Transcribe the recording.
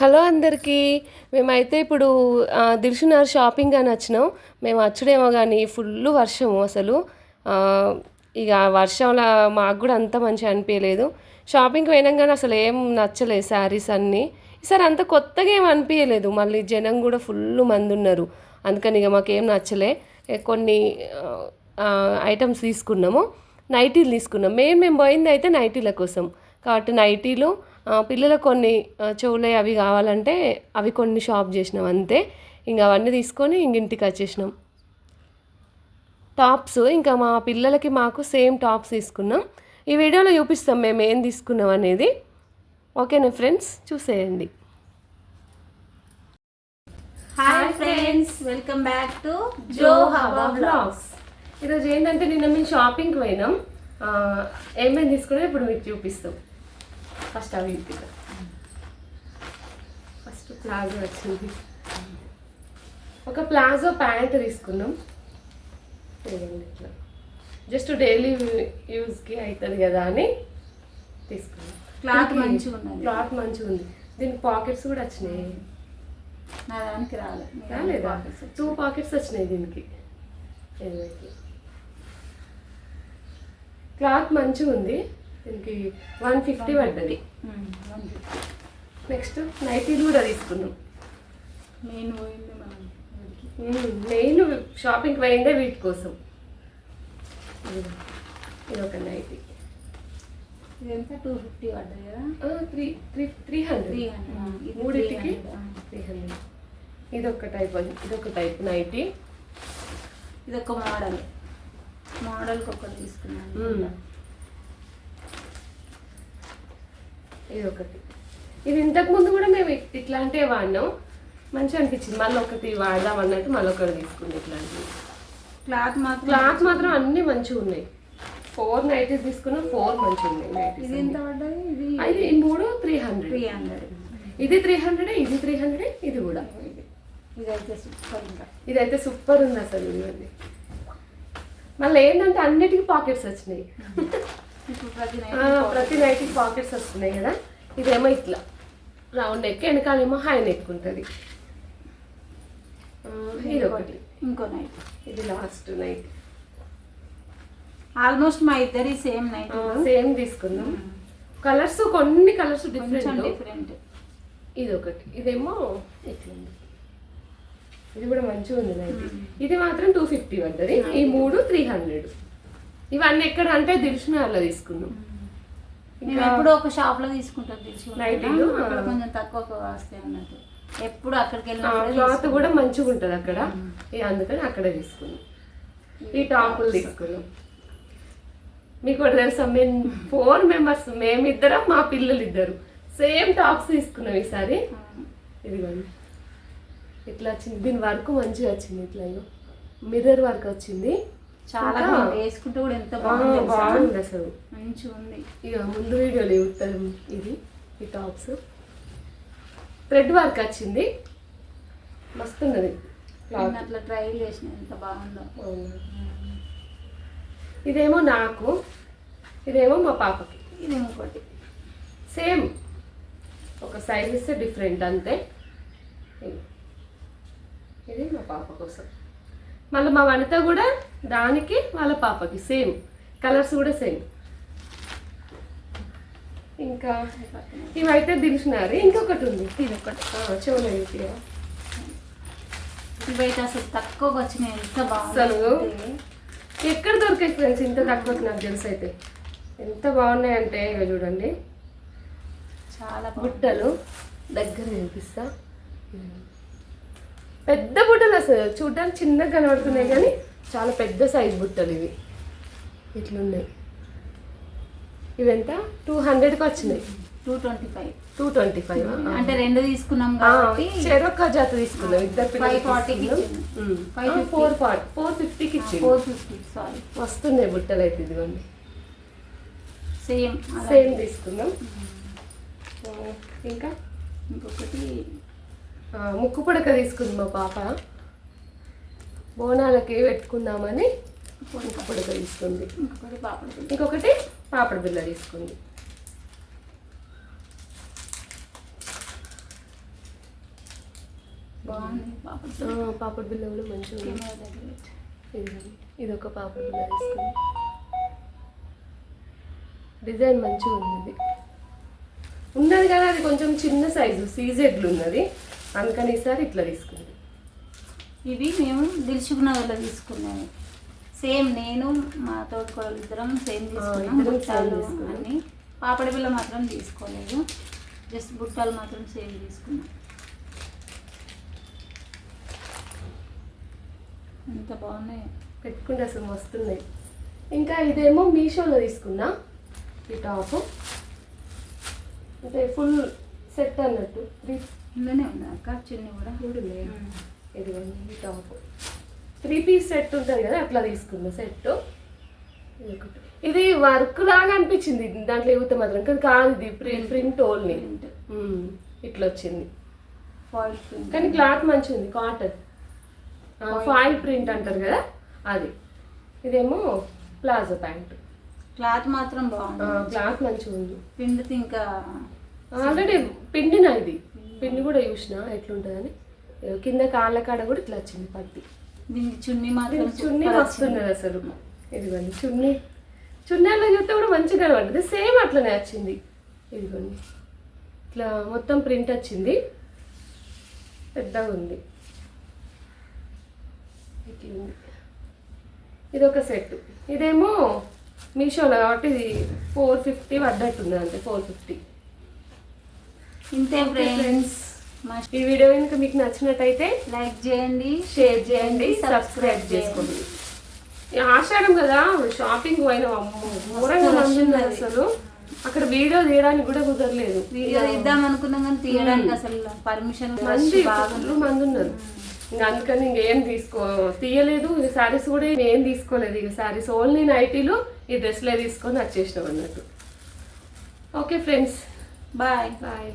Hello అందరికీ. మేమైతే ఇప్పుడు ఆ, దిల్షునగర్ షాపింగ్ అని వచ్చినాం. మేము వచ్చుడేమో కానీ ఫుల్ వర్షము అసలు. ఆ, ఇక వర్షంలో మాకు కూడా అంత మంచిగా అనిపించలేదు షాపింగ్కి పోయినాం కానీ అసలు ఏం నచ్చలేదు శారీస్ అన్నీ. ఈసారి అంత కొత్తగా ఏం అనిపించలేదు మళ్ళీ జనం కూడా ఫుల్ మంది ఉన్నారు. అందుకని ఇక మాకేం నచ్చలే. కొన్ని ఐటమ్స్ తీసుకున్నాము. నైటీలు తీసుకున్నాం. మేము మేము పోయింది అయితే నైటీల కోసం. కాబట్టి నైటీలు పిల్లలకు కొన్ని చెవులే అవి కావాలంటే అవి కొన్ని షాప్ చేసినాం అంతే. ఇంకా అవన్నీ తీసుకొని ఇంక ఇంటికి వచ్చేసినాం. టాప్స్ ఇంకా మా పిల్లలకి మాకు సేమ్ టాప్స్ తీసుకున్నాం. ఈ వీడియోలో చూపిస్తాం మేము ఏం తీసుకున్నాం అనేది. ఓకేనా ఫ్రెండ్స్? చూసేయండి. Hi friends welcome back to జో హవా బ్లాగ్స్ ఈరోజు ఏంటంటే నిన్న మేము షాపింగ్కి పోయినాం. ఏమేమి తీసుకున్నాం ఇప్పుడు మీకు చూపిస్తాం. ఫస్ట్ అవి చూపిద్దాం ఫస్ట్ ప్లాజో వచ్చింది. ఒక ప్లాజో ప్యాంట్ తీసుకున్నాం. ఇట్లా. జస్ట్ డైలీ యూస్కి అవుతుంది కదా అని తీసుకున్నాం. క్లాత్ మంచిగా ఉన్నది. క్లాత్ మంచిగా ఉంది. దీనికి పాకెట్స్ కూడా వచ్చినాయి. నా దానికి రాలేదు? రాలేదా టూ పాకెట్స్ వచ్చినాయి దీనికి. క్లాత్ మంచిగా ఉంది. దీనికి వన్ ఫిఫ్టీ పడ్డది. నెక్స్ట్ నైటీలు కూడా తీసుకున్నాం నేను పోయింది. మెయిన్ షాపింగ్కి పోయిందే వీటి కోసం. ఇది ఒక నైటీ. ఇదంతా టూ ఫిఫ్టీ పడ్డది కదా? Three three three hundred. మూడింటికి 300. Three hundred. ఇది ఒక టైప్ ఇది ఒక టైప్ నైటీ. ఇది ఒక మోడల్. మోడల్కి ఒకటి తీసుకున్నాను మ్మ్. ఇది ఒకటి ఇది ఇంతకు ముందు కూడా మేము ఇట్లాంటివే వాడినాం. మంచిగా అనిపించింది. మళ్ళీ ఒకటి వాడదాం అన్నట్టు మళ్ళీ ఒకటి తీసుకుంది ఇట్లాంటివి. క్లాత్ మాత్రం క్లాత్ మాత్రం అన్ని మంచిగా ఉన్నాయి. ఫోర్ నైటీస్ తీసుకున్నాం ఫోర్ మంచిగా ఉన్నాయి నైటీస్ ఇది ఎంత పడ్డది ఇది మూడు త్రీ హండ్రెడ్ త్రీ హండ్రెడ్ ఇది త్రీ హండ్రెడ్ ఇది త్రీ హండ్రెడ్ ఇది కూడా. ఇదైతే సూపర్ ఇంకా. ఇదైతే సూపర్ ఉంది అసలు ఇవన్నీ. మళ్ళీ ఏంటంటే అన్నిటికీ పాకెట్స్ వచ్చినాయి. ప్రతి నైట్ పాకెట్స్ వస్తున్నాయి కదా. ఇదేమో ఇట్లా. రౌండ్ నెక్ వెనకాలేమో హై నెక్ ఉంటుంది. ఇది ఒకటి. ఇంకో నైట్ ఇది లాస్ట్ నైట్ ఆల్మోస్ట్ మా ఇద్దరి సేమ్ నైట్ సేమ్ తీసుకుందాం. కలర్స్ కొన్ని కలర్స్ డిఫరెంట్ డిఫరెంట్ ఇది ఒకటి. ఇదేమో ఇట్లా ఇది కూడా మంచిగా ఉంది నైట్ ఇది మాత్రం టూ ఫిఫ్టీ పడ్డది. ఈ మూడు త్రీ హండ్రెడ్ ఇవన్నీ ఎక్కడ అంటే దిల్షునగర్లో తీసుకున్నాం మేము ఎప్పుడో ఒక షాప్లో తీసుకుంటాం అక్కడ. కొంచెం తక్కువ వస్తాయి అన్నట్టు. ఎప్పుడు అక్కడికి వెళ్ళినప్పుడు క్లాత్ కూడా మంచిగా ఉంటుంది అక్కడ. అందుకని అక్కడే తీసుకున్నాం ఈ టాపులు తీసుకున్నాం మీకు కూడా తెలుసా? మేము ఫోర్ మెంబర్స్ మేమిద్దరం మా పిల్లలు ఇద్దరు సేమ్ టాప్స్ తీసుకున్నాం ఈసారి. ఇదిగోండి. ఇట్లా వచ్చింది. దీని వర్క్ మంచిగా వచ్చింది ఇట్లా మిర్రర్ వర్క్ వచ్చింది. చాలా. వేసుకుంటే కూడా ఎంత బాగుంది? బాగుంది అసలు. మంచిగా ఉంది. ఇక ముందు వీడియోలో చూస్తాం ఇది ఈ టాప్స్ థ్రెడ్ వర్క్ వచ్చింది. నేను క్లాత్ అట్లా ట్రైల్ చేసిన ఎంత బాగుందో. ఇదేమో నాకు ఇదేమో మా పాపకి. ఇది ఇంకోటి. సేమ్ ఒక సైజెస్ డిఫరెంట్ అంతే. ఇది మా పాప కోసం. మళ్ళీ మా వనిత కూడా దానికి వాళ్ళ పాపకి సేమ్ కలర్స్ కూడా సేమ్. ఇంకా ఇవైతే దిల్చున్నారు ఇంకొకటి ఉంది. ఇది ఒకటి ఏంటి ఇవైతే అసలు తక్కువకి వచ్చినాయి ఎంత అసలు ఎక్కడ దొరికాయి ఫ్రెండ్స్ ఇంత తక్కువకి నాకు తెలుసు అయితే? ఎంత బాగున్నాయంటే ఇక చూడండి. చాలా బుట్టలు దగ్గర కనిపిస్తా పెద్ద బుట్టలు అసలు. చూడడానికి చిన్నగా కనబడుతున్నాయి కానీ చాలా పెద్ద సైజ్ బుట్టలు ఇవి. ఇట్లున్నాయి. ఇవెంత? టూ హండ్రెడ్కి వచ్చినాయి. Two twenty five. Two twenty five అంటే రెండు తీసుకున్నాం కాబట్టి చెరొక్క జాత తీసుకున్నాం. ఇద్దరు Five forty కి ఇచ్చిండు. Five పిల్లలు fifty. ఫోర్ ఫార్టీ ఫోర్ ఫిఫ్టీకి ఇచ్చింది. Four fifty sorry. వస్తున్నాయి బుట్టలు అయితే ఇదిగోండి. సేమ్. సేమ్ తీసుకుందాం ఆ, ఇంకా? ఇంకొకటి ముక్కు పుడక తీసుకుంది మా పాప. బోనాలకి పెట్టుకుందామని ముక్కు పుడక తీసుకుంది. ఇంకొకటి పాపడ బిల్ల తీసుకుంది. పాపడ బిల్ల కూడా మంచిగా ఇది ఒక పాపడ బిల్ల తీసుకుంది. డిజైన్ మంచిగా ఉంది ఉన్నది కదా అది కొంచెం చిన్న సైజు సీజెడ్లు ఉన్నది. అందుకని ఈసారి ఇట్లా తీసుకుంది. ఇవి మేము దిల్సుఖ్ నగర్లో తీసుకున్నాము. సేమ్ నేను మా తోడుకోడలు ఇద్దరం సేమ్ తీసుకున్నాం. బుట్టాలు తీసుకున్నాం. అన్ని. పాపడి బిల్ల మాత్రం తీసుకోలేదు. జస్ట్ బుట్టాలు మాత్రం సేమ్ తీసుకున్నాం. ఎంత బాగున్నాయి. పెట్టుకుంటే అసలు మస్తున్నాయి. ఇంకా ఇదేమో మీషోలో తీసుకున్నా. ఈ టాప్. అంటే ఫుల్ సెట్ అన్నట్టు. త్రీ ఇందులోనే ఉంది అక్క చిన్ని కూడా ఉన్నాయి ఇదిగోండి ఈ టాప్ త్రీ పీస్ సెట్ ఉంటుంది కదా అట్లా తీసుకున్నా సెట్ ఇది వర్క్ లాగా అనిపించింది. దాంట్లో ఎగుతే మాత్రం. కానీ కాదు ఇది ప్రింట్ ప్రింట్ ప్రింట్ ఇట్లా వచ్చింది. కానీ క్లాత్ మంచిగా ఉంది కాటన్ ఫాయిల్ ప్రింట్ అంటారు కదా అది. ఇదేమో ప్లాజో ప్యాంట్. క్లాత్ మాత్రం బాగుంది. క్లాత్ మంచిగా ఉంది పిండితే ఇంకా ఆల్రెడీ పిండిన ఇది. పిండి కూడా చూసిన ఎట్లుంటుందని. కింద కాళ్ళ కాడ కూడా ఇట్లా వచ్చింది పత్తి. దీనికి చున్నీ మాత్రం చున్నీ వస్తున్నది అసలు. ఇదిగోండి చున్నీ. చున్నీలో చూస్తే కూడా మంచిగా కనబడుతుంది. సేమ్ అట్లనే వచ్చింది. ఇదిగోండి. ఇట్లా మొత్తం ప్రింట్ వచ్చింది. పెద్దగా ఉంది. ఇది ఒక సెట్. ఇదేమో మీషోలో కాబట్టి ఇది ఫోర్ ఫిఫ్టీ పడ్డట్టుంది అంటే ఫోర్ ఫిఫ్టీ. ఇంతే ఫ్రెండ్స్ ఈ వీడియో కనుక మీకు నచ్చినట్టయితే లైక్ చేయండి షేర్ చేయండి సబ్స్క్రైబ్ చేసుకోండి. ఆషాఢం కదా షాపింగ్ పోయిన. ఘోరంగా మంది అసలు. అక్కడ వీడియో తీయడానికి కూడా కుదరలేదు. వీడియో తీద్దాం అనుకున్నాం కానీ తీయడానికి అసలు పర్మిషన్ మంది ఫుల్ మంది ఉన్నారు ఇంకా అందుకని ఇంకేం తీసుకో తీయలేదు. ఇక శారీస్ కూడా ఏం తీసుకోలేదు. ఇక శారీస్ ఓన్లీ నైటీలు ఈ డ్రెస్లే తీసుకొని వచ్చేసినాం అన్నట్టు. Okay friends bye bye